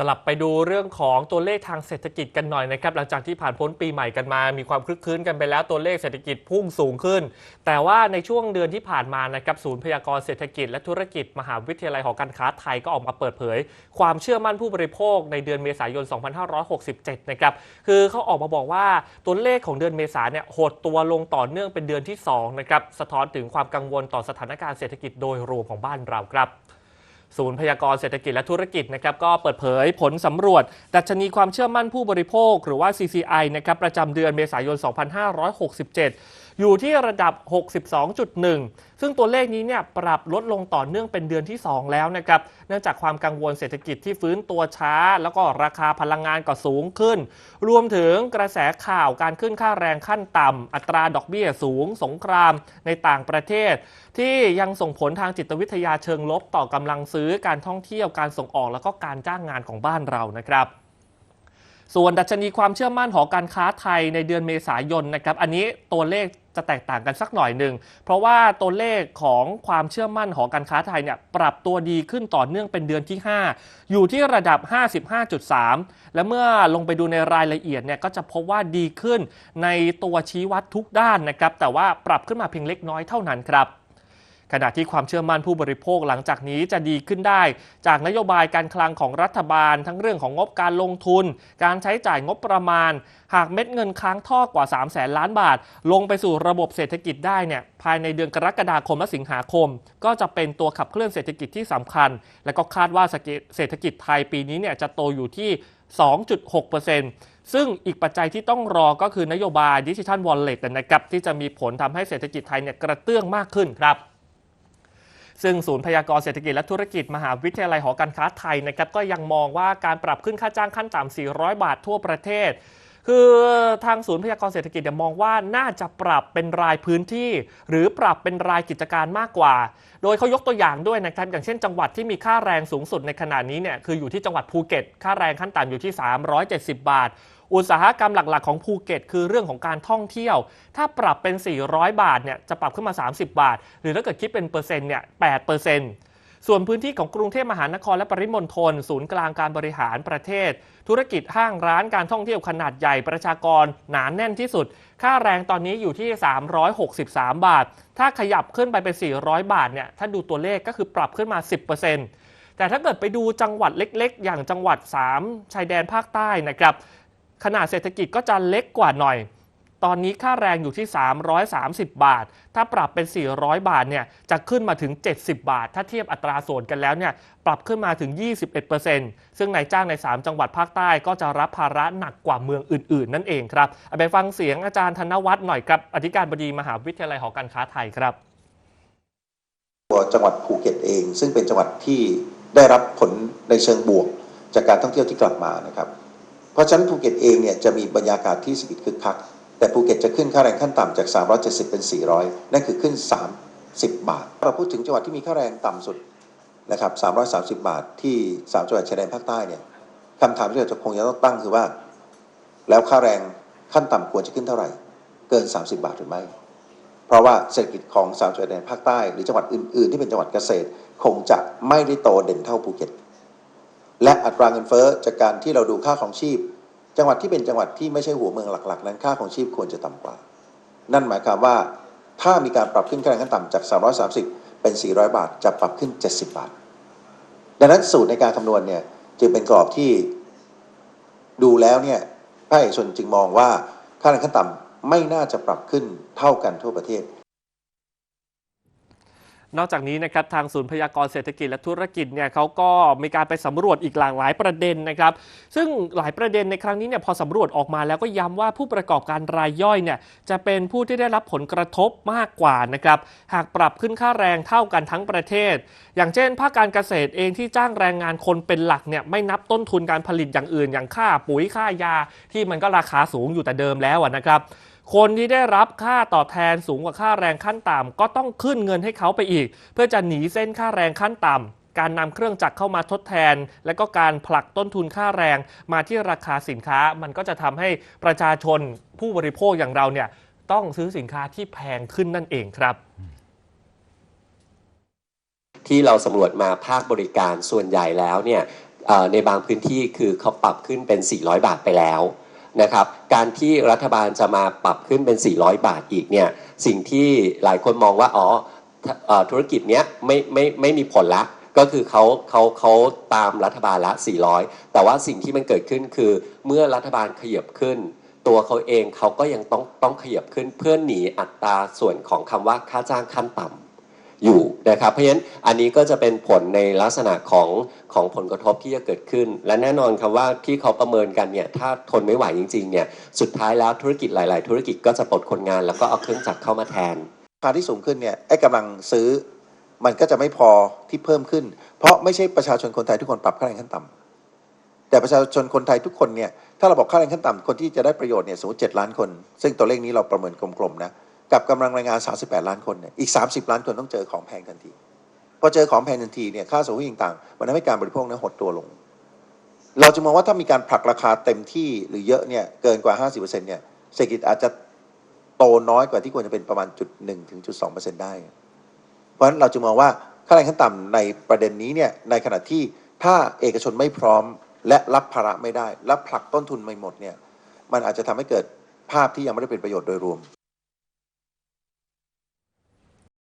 สลับไปดูเรื่องของตัวเลขทางเศรษฐกิจกันหน่อยนะครับ หลังจากที่ผ่านพ้นปีใหม่กันมา มีความคลึกคลื้นกันไปแล้วตัวเลขเศรษฐกิจพุ่งสูงขึ้น แต่ว่าในช่วงเดือนที่ผ่านมานะครับศูนย์พยากรณ์เศรษฐกิจและธุรกิจมหาวิทยาลัยหอการค้าไทยก็ออกมาเปิดเผย ความเชื่อมั่นผู้บริโภคในเดือนเมษายน 2567 นะครับคือเขาออกมาบอกว่าตัวเลขของเดือนเมษาเนี่ยหดตัวลงต่อเนื่องเป็นเดือนที่สองนะครับสะท้อนถึงความกังวลต่อสถานการณ์เศรษฐกิจโดยรวมของบ้านเราครับ ศูนย์พยากรณ์เศรษฐกิจและธุรกิจนะครับก็เปิดเผยผลสำรวจ ดัชนีความเชื่อมั่นผู้บริโภค หรือว่า CCI นะครับประจำเดือนเมษายน 2567 อยู่ที่ระดับ 62.1 ซึ่งตัวเลขนี้เนี่ยปรับลดลงต่อเนื่องเป็นเดือนที่ 2 แล้วนะครับเนื่องจากความกังวลเศรษฐกิจที่ฟื้นตัวช้า แล้วก็ราคาพลังงานก็สูงขึ้น รวมถึงกระแสข่าวการขึ้นค่าแรงขั้นต่ำอัตราดอกเบี้ยสูง สงครามในต่างประเทศ ที่ยังส่งผลทางจิตวิทยาเชิงลบต่อกำลังซื้อการท่องเที่ยวการส่งออกแล้วก็การจ้างงานของบ้านเรานะครับ ส่วนดัชนีความเชื่อมั่นขอการค้าไทยในเดือนเมษายนนะครับ อันนี้ตัวเลขจะแตกต่างกันสักหน่อยหนึ่ง เพราะว่าตัวเลขของความเชื่อมั่นขอการค้าไทยเนี่ยปรับตัวดีขึ้นต่อเนื่องเป็นเดือนที่ 5 อยู่ที่ระดับ 55.3 และเมื่อลงไปดูในรายละเอียดเนี่ยก็จะพบว่าดีขึ้นในตัวชี้วัดทุกด้านนะครับ แต่ว่าปรับขึ้นมาเพียงเล็กน้อยเท่านั้นครับ ขณะที่ความเชื่อมั่นผู้บริโภคหลังจากนี้จะดีขึ้นได้ จากนโยบายการคลังของรัฐบาล ทั้งเรื่องของงบการลงทุน การใช้จ่ายงบประมาณ หากเม็ดเงินค้างท่อกว่า 3 0 0แสนล้านบาท ลงไปสู่ระบบเศรษฐกิจได้เนี่ยภายในเดือนกรกฎาคมและสิงหาคม ก็จะเป็นตัวขับเคลื่อนเศรษฐกิจที่สำคัญ และก็คาดว่าเศรษฐกิจไทยปีนี้เนี่ยจะโตอยู่ที่ 2.6%ซึ่งอีกปัจจัยที่ต้องรอก็คือนโยบายดิจิทัลวอลเล็ตนะครับที่จะมีผลทำให้เศรษฐกิจไทยเนี่ยกระเตื้องมากขึ้นครับ ซึ่งศูนย์พยากรณ์เศรษฐกิจและธุรกิจมหาวิทยาลัยหอการค้าไทยนะครับก็ยังมองว่าการปรับขึ้นค่าจ้างขั้นต่ำ400 บาททั่วประเทศ คือทางศูนย์พยากรเศรษฐกิจมองว่าน่าจะปรับเป็นรายพื้นที่ หรือปรับเป็นรายกิจการมากกว่า โดยเขายกตัวอย่างด้วยนะครับอย่างเช่น จังหวัดที่มีค่าแรงสูงสุดในขณะนี้เนี่ยคืออยู่ที่จังหวัดภูเก็ต ค่าแรงขั้นต่ำอยู่ที่ 370 บาท อุตสาหกรรมหลักๆของภูเก็ต คือเรื่องของการท่องเที่ยว ถ้าปรับเป็น 400 บาทเนี่ยจะปรับขึ้นมา 30 บาท หรือถ้าเกิดคิดเป็นเปอร์เซ็นต์เนี่ย8เปอร์เซ็นต์ ส่วนพื้นที่ของกรุงเทพมหานครและปริมณฑลศูนย์กลางการบริหารประเทศ ธุรกิจห้างร้านการท่องเที่ยวขนาดใหญ่ประชากรหนาแน่นที่สุด ค่าแรงตอนนี้อยู่ที่ 363 บาท ถ้าขยับขึ้นไปเป็น 400 บาทเนี่ยถ้าดูตัวเลขก็คือปรับขึ้นมา 10%แต่ถ้าเกิดไปดูจังหวัดเล็กๆ อย่างจังหวัด 3 ชายแดนภาคใต้นะครับขนาดเศรษฐกิจก็จะเล็กกว่าหน่อย ตอนนี้ค่าแรงอยู่ที่ 330 บาท ถ้าปรับเป็น 400 บาทเนี่ยจะขึ้นมาถึง 70 บาท ถ้าเทียบอัตราส่วนกันแล้วเนี่ยปรับขึ้นมาถึง 21%ซึ่งนายจ้างใน 3 จังหวัดภาคใต้ก็จะรับภาระหนักกว่าเมืองอื่น ๆ นั่นเองครับไปฟังเสียงอาจารย์ธนวัฒน์หน่อยครับอธิการบดีมหาวิทยาลัยหอการค้าไทยครับตัวจังหวัดภูเก็ตเอง ซึ่งเป็นจังหวัดที่ได้รับผลในเชิงบวก จากการท่องเที่ยวที่กลับมานะครับ เพราะฉะนั้นภูเก็ตเองเนี่ยจะมีบรรยากาศที่เศรษฐกิจคึกคัก แต่ภูเก็ตจะขึ้นค่าแรงขั้นต่ำจาก 370 เป็น 400 นั่นคือขึ้น 30 บาท เราพูดถึงจังหวัดที่มีค่าแรงต่ำสุดนะครับ 330 บาทที่ 3 จังหวัดชายแดนภาคใต้เนี่ยคำถามที่เราจะคงจะต้องตั้งคือว่า แล้วค่าแรงขั้นต่ำควรจะขึ้นเท่าไหร่ เกิน 30 บาทหรือไม่ เพราะว่าเศรษฐกิจของสามจังหวัดในภาคใต้ หรือจังหวัดอื่น ๆ ที่เป็นจังหวัดเกษตร คงจะไม่ได้โตเด่นเท่าภูเก็ต และอัตราเงินเฟ้อจากการที่เราดูค่าของชีพ จังหวัดที่เป็นจังหวัดที่ไม่ใช่หัวเมืองหลัก ๆ นั้นค่าของชีพควรจะต่ำกว่า นั่นหมายความว่าถ้ามีการปรับขึ้นค่าแรงขั้นต่ำจาก 330 เป็น 400 บาท จะปรับขึ้น 70 บาท ดังนั้นสูตรในการคำนวณเนี่ยจึงเป็นกรอบที่ดูแล้วเนี่ยภาคเอกชนจึงมองว่าค่าแรงขั้นต่ำไม่น่าจะปรับขึ้นเท่ากันทั่วประเทศ นอกจากนี้นะครับทางศูนย์พยากรณ์เศรษฐกิจและธุรกิจเนี่ยเขาก็มีการไปสำรวจอีกหลากหลายประเด็นนะครับ ซึ่งหลายประเด็นในครั้งนี้เนี่ยพอสำรวจออกมาแล้วก็ย้ำว่าผู้ประกอบการรายย่อยเนี่ยจะเป็นผู้ที่ได้รับผลกระทบมากกว่านะครับหากปรับขึ้นค่าแรงเท่ากันทั้งประเทศ อย่างเช่น ภาคการเกษตรเองที่จ้างแรงงานคนเป็นหลักเนี่ยไม่นับต้นทุนการผลิตอย่างอื่น อย่างค่าปุ๋ยค่ายา ที่มันก็ราคาสูงอยู่แต่เดิมแล้วนะครับ คนที่ได้รับค่าตอบแทนสูงกว่าค่าแรงขั้นต่ำก็ต้องขึ้นเงินให้เขาไปอีก เพื่อจะหนีเส้นค่าแรงขั้นต่ำการนำเครื่องจักรเข้ามาทดแทน และก็การผลักต้นทุนค่าแรงมาที่ราคาสินค้า มันก็จะทำให้ประชาชนผู้บริโภคอย่างเราเนี่ยต้องซื้อสินค้าที่แพงขึ้นนั่นเองครับ ที่เราสำรวจมาภาคบริการส่วนใหญ่แล้วเนี่ยในบางพื้นที่คือเขาปรับขึ้นเป็น 400 บาทไปแล้ว นะครับ การที่รัฐบาลจะมาปรับขึ้นเป็น 400 บาทอีกเนี่ยสิ่งที่หลายคนมองว่าอ๋อธุรกิจเนี้ยไม่ไม่ไม่มีผลละก็คือเขาเขาเขาตามรัฐบาลละ 400 แต่ว่าสิ่งที่มันเกิดขึ้นคือเมื่อรัฐบาลขยับขึ้น ตัวเขาเองเขาก็ยังต้องต้องขยับขึ้นเพื่อหนีอัตราส่วนของคำว่าค่าจ้างขั้นต่ำ อยู่นะครับ เพราะฉะนั้นอันนี้ก็จะเป็นผลในลักษณะของของผลกระทบที่จะเกิดขึ้น และแน่นอนครับว่าที่เขาประเมินกันเนี่ยถ้าทนไม่ไหวจริงๆเนี่ยสุดท้ายแล้วธุรกิจหลาย ๆ ธุรกิจก็จะปลดคนงานแล้วก็เอาเครื่องจักรเข้ามาแทนราคาที่สูงขึ้นเนี่ยไอ้กำลังซื้อมันก็จะไม่พอที่เพิ่มขึ้น เพราะไม่ใช่ประชาชนคนไทยทุกคนปรับค่าแรงขั้นต่ำแต่ประชาชนคนไทยทุกคนเนี่ยถ้าเราบอกค่าแรงขั้นต่ำคนที่จะได้ประโยชน์เนี่ยสมมติ7ล้านคน ซึ่งตัวเลขนี้เราประเมินกลมๆนะ กับกำลังแรงงาน 38 ล้านคนเนี่ยอีก 30 ล้านคนต้องเจอของแพงทันทีพอเจอของแพงทันทีเนี่ยค่าสูงยิ่งต่างมันทำให้การบริโภคนั้นหดตัวลง เราจะมองว่าถ้ามีการผลักราคาเต็มที่หรือเยอะเนี่ยเกินกว่า 50%เนี่ยเศรษฐกิจอาจจะโตน้อยกว่าที่ควรจะเป็นประมาณจุดหนึ่งถึงจุดสองเปอร์เซ็นต์ได้ เพราะฉะนั้นเราจึงมองว่าค่าแรงขั้นต่ำในประเด็นนี้เนี่ยในขณะที่ถ้าเอกชนไม่พร้อมและรับภาระไม่ได้และผลักต้นทุนไม่หมดเนี่ยมันอาจจะทำให้เกิดภาพที่ยังไม่ได้เป็นประโยชน์โดยรวม